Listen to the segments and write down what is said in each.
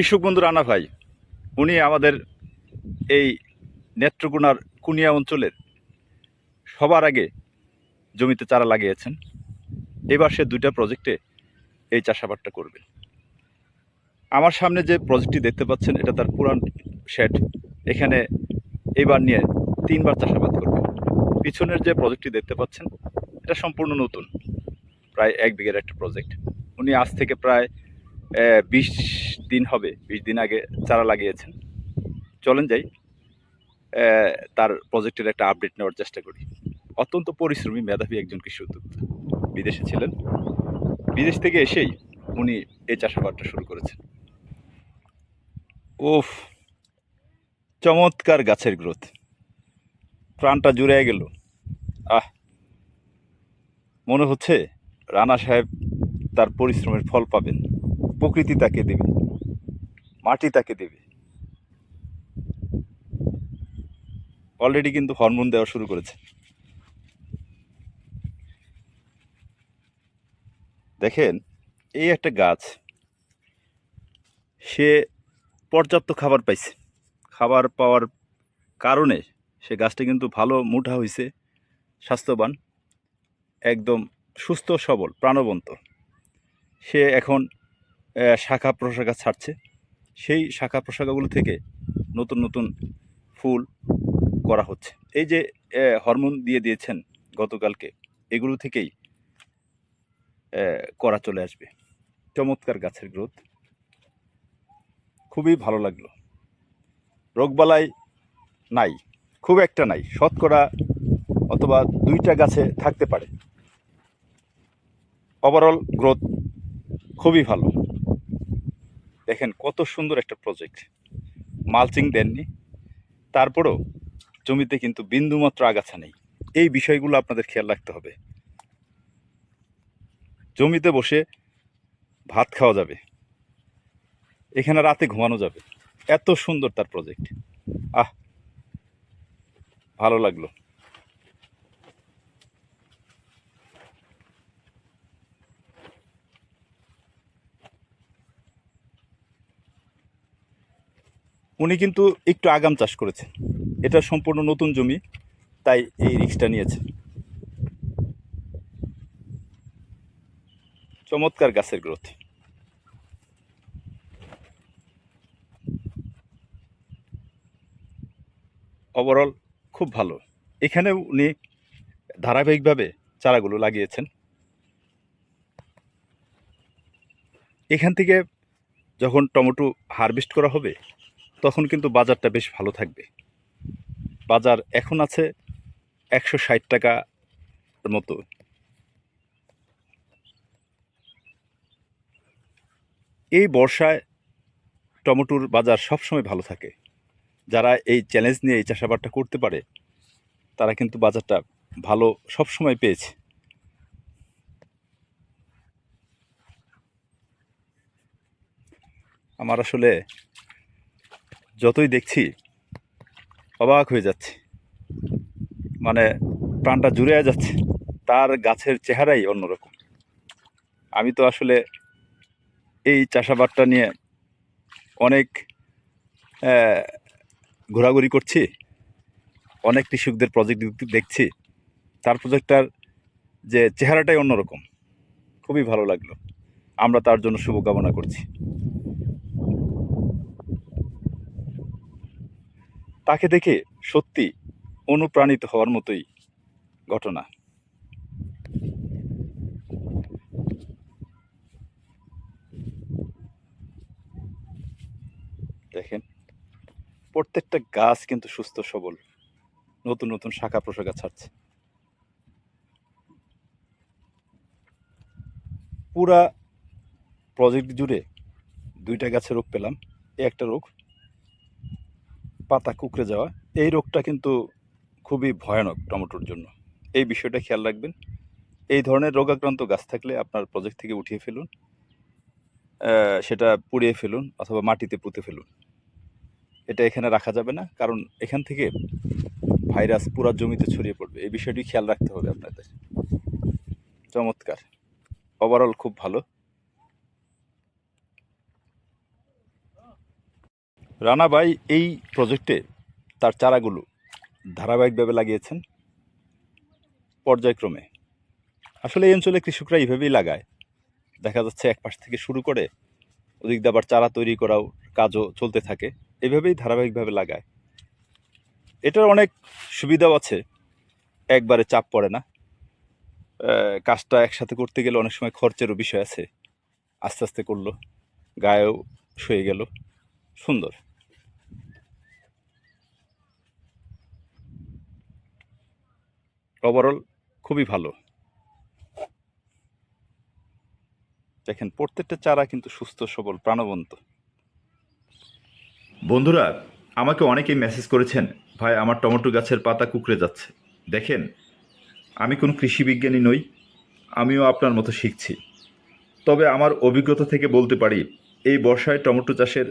কৃষক বন্ধু রানা ভাই, উনি আমাদের এই নেত্রকোনার কুনিয়া অঞ্চলের সবার আগে জমিতে চারা লাগিয়েছেন। এবার সে দুইটা প্রজেক্টে এই চাষাবাদটা করবে। আমার সামনে যে প্রজেক্টটি দেখতে পাচ্ছেন, এটা তার পুরান শেড এখানে এবার নিয়ে তিনবার চাষাবাদ করবেন পিছনের যে প্রজেক্টটি দেখতে পাচ্ছেন, এটা সম্পূর্ণ নতুন। প্রায় এক বিঘের একটা প্রজেক্ট উনি আজ থেকে প্রায় বিশ দিন হবে, বিশ দিন আগে চারা লাগিয়েছেন। চলেন যাই তার প্রজেক্টের একটা আপডেট নেওয়ার চেষ্টা করি। অত্যন্ত পরিশ্রমী, মেধাবী একজন কৃষি উদ্যোক্তা। বিদেশে ছিলেন। বিদেশ থেকে এসেই উনি এই চাষাবাদটা শুরু করেছেন। ওফ চমৎকার গাছের গ্রোথ প্রাণটা জুড়ে গেল। আহ, মনে হচ্ছে রানা সাহেব তার পরিশ্রমের ফল পাবেন। প্রকৃতি তাকে দেবে, মাটি তাকে দেবে। অলরেডি কিন্তু হরমোন দেওয়া শুরু করেছে। দেখেন, এই একটা গাছ, সে পর্যাপ্ত খাবার পাইছে। খাবার পাওয়ার কারণে সে গাছটা কিন্তু ভালো মোটা হয়েছে স্বাস্থ্যবান, একদম সুস্থ, সবল, প্রাণবন্ত। সে এখন শাখা প্রশাখা ছাড়ছে। সেই শাখা প্রশাখাগুলো থেকে নতুন নতুন ফুল করা হচ্ছে। এই যে হরমোন দিয়ে দিয়েছেন গতকালকে, এগুলো থেকেই করা চলে আসবে। চমৎকার গাছের গ্রোথ। খুবই ভালো লাগল। রোগবালাই নাই, খুব একটা নাই, শতকরা অথবা দুইটা গাছে থাকতে পারে। ওভারঅল গ্রোথ খুবই ভালো। দেখেন কত সুন্দর একটা প্রজেক্ট মালচিং দেননি। তারপরেও জমিতে কিন্তু বিন্দুমাত্র আগাছা নেই। এই বিষয়গুলো আপনাদের খেয়াল রাখতে হবে। জমিতে বসে ভাত খাওয়া যাবে। এখানে রাতে ঘুমানো যাবে। এত সুন্দর তার প্রজেক্ট আহ, ভালো লাগল। উনি কিন্তু একটু আগাম চাষ করেছেন। এটা সম্পূর্ণ নতুন জমি, তাই এই রিক্সটা নিয়েছেন। চমৎকার গাছের গ্রোথ ওভারঅল খুব ভালো। এখানেও উনি ধারাবাহিকভাবে চারাগুলো লাগিয়েছেন। এখান থেকে যখন টমেটো হারভেস্ট করা হবে তখন কিন্তু বাজারটা বেশ ভালো থাকবে। বাজার এখন আছে একশো ষাট টাকা মতো। এই বর্ষায় টমেটোর বাজার সবসময় ভালো থাকে। যারা এই চ্যালেঞ্জ নিয়ে এই চাষাবাদটা করতে পারে, তারা কিন্তু বাজারটা ভালো সবসময় পেয়েছে। আমার আসলে যতই দেখছি, অবাক হয়ে যাচ্ছে। মানে প্রাণটা জুড়ে যাচ্ছে, তার গাছের চেহারাই অন্যরকম। আমি তো আসলে এই চাষাবাদটা নিয়ে অনেক ঘোরাঘুরি করছি, অনেক কৃষকদের প্রজেক্ট দেখছি। তার প্রজেক্টটার যে চেহারাটাই অন্যরকম। খুবই ভালো লাগল। আমরা তার জন্য শুভকামনা করছি। তাকে দেখে সত্যি অনুপ্রাণিত হওয়ার মতোই ঘটনা। দেখেন, প্রত্যেকটা গাছ কিন্তু সুস্থ, সবল। নতুন নতুন শাখা প্রশাখা ছাড়ছে। পুরা প্রজেক্ট জুড়ে দুইটা গাছে রোগ পেলাম, একটা রোগ পাতা কুকড়ে যাওয়া, এই রোগটা কিন্তু খুবই ভয়ানক টমেটোর জন্য। এই বিষয়টা খেয়াল রাখবেন। এই ধরনের রোগাক্রান্ত গাছ থাকলে আপনার প্রজেক্ট থেকে উঠিয়ে ফেলুন সেটা পুড়িয়ে ফেলুন অথবা মাটিতে পুঁতে ফেলুন। এটা এখানে রাখা যাবে না, কারণ এখান থেকে ভাইরাস পুরা জমিতে ছড়িয়ে পড়বে। এই বিষয়টি খেয়াল রাখতে হবে আপনাদের। চমৎকার। ওভারঅল খুব ভালো। রানাবাই এই প্রজেক্টে তার চারাগুলো ধারাবাহিকভাবে লাগিয়েছেন পর্যায়ক্রমে। আসলে এই অঞ্চলে কৃষকরা এইভাবেই লাগায়। দেখা যাচ্ছে এক পাশ থেকে শুরু করে ওদিক দিয়ে আবার চারা তৈরি করাও, কাজও চলতে থাকে। এভাবেই ধারাবাহিকভাবে লাগায়। এটার অনেক সুবিধাও আছে। একবারে চাপ পড়ে না। কাজটা একসাথে করতে গেলে অনেক সময় খরচেরও বিষয় আছে। আস্তে আস্তে করল, গায়েও শুয়ে গেল। সুন্দর। ওভারঅল খুবই ভালো। দেখেন, প্রত্যেকটা চারা কিন্তু সুস্থ, সবল, প্রাণবন্ত। বন্ধুরা, আমাকে অনেকেই মেসেজ করেছেন, ভাই, আমার টমেটো গাছের পাতা কুকড়ে যাচ্ছে। দেখেন, আমি কোনো কৃষি বিজ্ঞানী নই, আমিও আপনার মতো শিখছি। তবে আমার অভিজ্ঞতা থেকে বলতে পারি, এই বর্ষায় টমেটো চাষের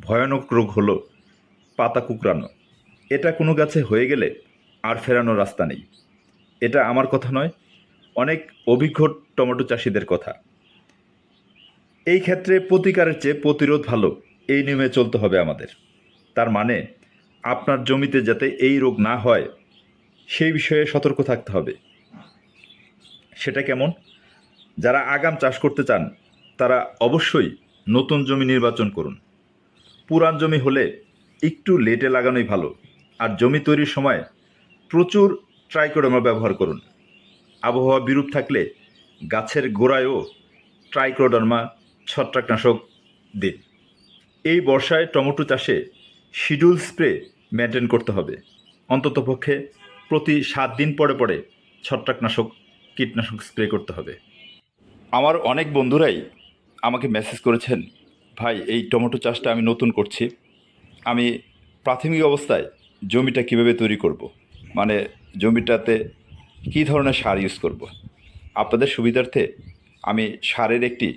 ভয়ানক রোগ হলো পাতা কুকরানো এটা কোনো গাছে হয়ে গেলে আর ফেরানোর রাস্তা নেই। এটা আমার কথা নয়, অনেক অভিজ্ঞ টমেটো চাষিদের কথা। এই ক্ষেত্রে প্রতিকারের চেয়ে প্রতিরোধ ভালো, এই নিয়মে চলতে হবে আমাদের। তার মানে আপনার জমিতে যাতে এই রোগ না হয়, সেই বিষয়ে সতর্ক থাকতে হবে। সেটা কেমন? যারা আগাম চাষ করতে চান, তারা অবশ্যই নতুন জমি নির্বাচন করুন। পুরান জমি হলে একটু লেটে লাগানোই ভালো, আর জমি তৈরির সময় প্রচুর ট্রাইকোডামা ব্যবহার করুন। আবহাওয়া বিরূপ থাকলে গাছের গোড়ায়ও ট্রাইক্রোডার্মা ছত্রাকনাশক দিন। এই বর্ষায় টমেটো চাষে শিডিউল স্প্রে মেনটেন করতে হবে। অন্ততপক্ষে প্রতি সাত দিন পরে পরে ছত্রাকনাশক, কীটনাশক স্প্রে করতে হবে। আমার অনেক বন্ধুরাই আমাকে মেসেজ করেছেন, ভাই, এই টমেটো চাষটা আমি নতুন করছি। আমি প্রাথমিক অবস্থায় জমিটা কীভাবে তৈরি করব। মানে জমিটাতে কী ধরনের সার ইউজ করব। আপনাদের সুবিধার্থে আমি সারের একটি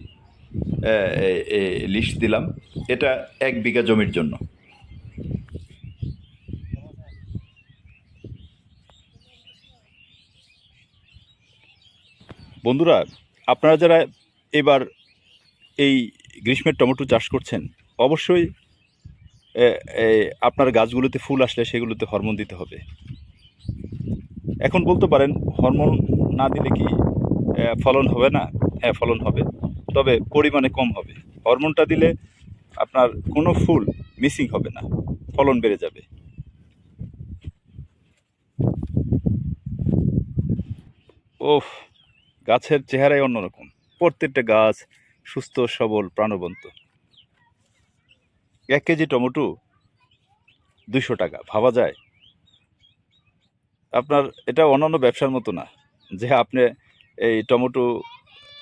লিস্ট দিলাম। এটা এক বিঘা জমির জন্য। বন্ধুরা, আপনারা যারা এবার এই গ্রীষ্মের টমেটো চাষ করছেন, অবশ্যই আপনার গাছগুলোতে ফুল আসলে সেগুলোতে হরমোন দিতে হবে। এখন বলতে পারেন, হরমোন না দিলে কি ফলন হবে না? হ্যাঁ ফলন হবে, তবে পরিমাণে কম হবে। হরমোনটা দিলে আপনার কোনো ফুল মিসিং হবে না, ফলন বেড়ে যাবে। ওফ, গাছের চেহারাই অন্যরকম। প্রত্যেকটা গাছ সুস্থ, সবল, প্রাণবন্ত। এক কেজি টমেটো দুশো টাকা, ভাবা যায়? আপনার এটা অন্যান্য ব্যবসার মতো না, যে আপনি এই টমেটো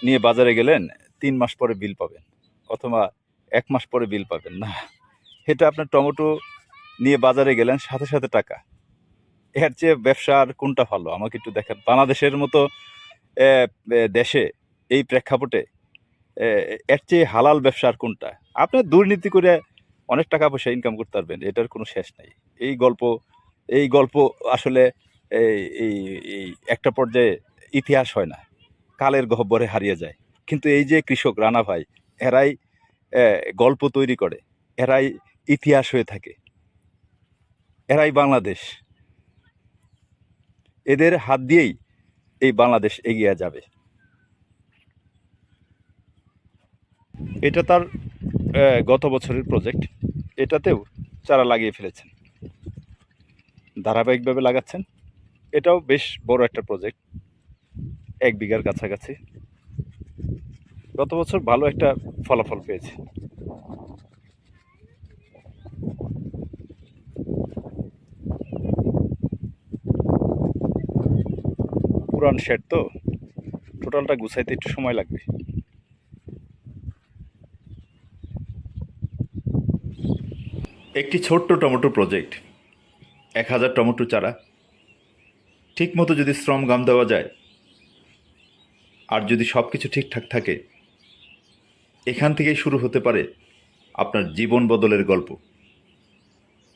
নিয়ে বাজারে গেলেন, তিন মাস পরে বিল পাবেন অথবা এক মাস পরে বিল পাবেন না। এটা আপনার টমেটো নিয়ে বাজারে গেলেন সাথে সাথে টাকা। এর চেয়ে ব্যবসা আর কোনটা ভালো? আমাকে একটু দেখেন। বাংলাদেশের মতো দেশে এই প্রেক্ষাপটে এর চেয়ে হালাল ব্যবসা আর কোনটা? আপনি দুর্নীতি করে অনেক টাকা পয়সা ইনকাম করতে পারবেন, এটার কোনো শেষ নাই। এই গল্প এই গল্প আসলে এই এই একটা পর্যায়ে ইতিহাস হয় না। কালের গহ্বরে হারিয়ে যায়। কিন্তু এই যে কৃষক রানা ভাই, এরাই গল্প তৈরি করে। এরাই ইতিহাস হয়ে থাকে। এরাই বাংলাদেশ। এদের হাত দিয়েই এই বাংলাদেশ এগিয়ে যাবে। এটা তার গত বছরের প্রজেক্ট এটাতেও চারা লাগিয়ে ফেলেছেন। ধারাবাহিকভাবে লাগাচ্ছেন। এটাও বেশ বড় একটা প্রজেক্ট এক বিঘার কাছাকাছি। গত বছর ভালো একটা ফলাফল পেয়েছে। পুরান শেড তো টোটালটা গুছাইতে একটু সময় লাগবে। একটি ছোট্ট টমেটো প্রজেক্ট এক হাজার টমেটো চারা। ঠিকমতো যদি শ্রম গাম দেওয়া যায়, আর যদি সব কিছু ঠিকঠাক থাকে, এখান থেকেই শুরু হতে পারে আপনার জীবন বদলের গল্প।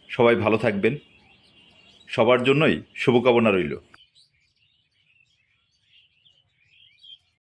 সবাই ভালো থাকবেন। সবার জন্যই শুভকামনা রইল।